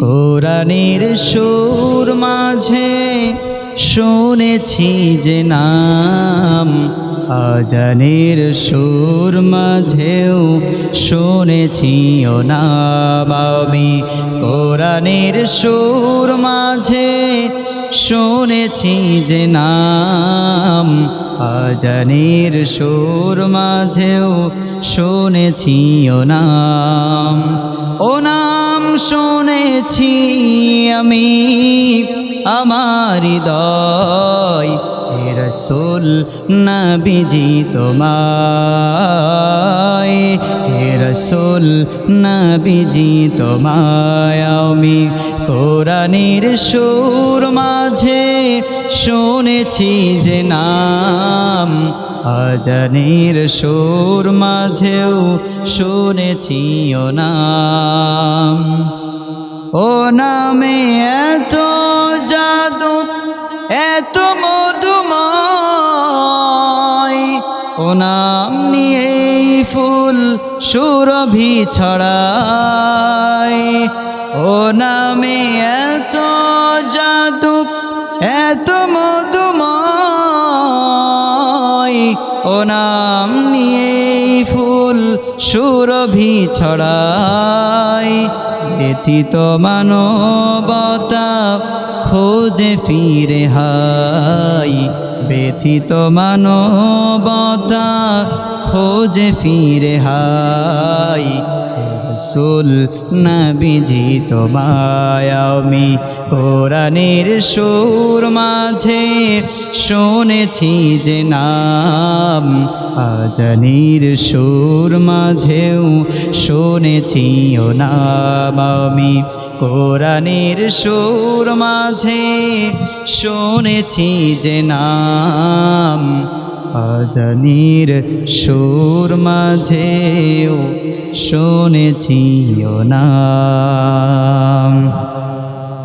কোরআনের সুর মাঝে শুনেছি যে নাম, আজানের সুর মাঝেও শুনেছি ও নাম। কোরআনের সুর মাঝে শুনেছি যে নাম, আজানের সুর মাঝেও শুনেছি ও নাম। ও নাম শুনেছি আমি আমার হৃদয়। হে রসুল, নবীজি তোমায়। হে রসুল, নবীজি তোমায়। আমি কোরআনের সুর মাঝে শুনেছি যে নাম, আজানের সুর মাঝেও শুনেছি নাম। ও নামে এত জাদু, এত মধুময়। ও নাম নিয়েই ফুল সুরভি ছড়ায়। ও নামে এত জাদু, এত মধুময়। ও নাম নিয়েই ফুল সুরভি ছড়ায়। ব্যথিত মানবতা খোঁজে ফিরে হাই। ব্যথিত মানবতা খোঁজে ফিরে হাই। রসুল নবীজি তোমায় কোরআনের সুর মাঝে শুনেছি যে নাম, আজানির সুর মাঝেও শুনেছি ও নাম কোরআনের সুর মাঝে শুনেছি যে নাম আজানির সুর মাঝেও শুনেছিও নাম।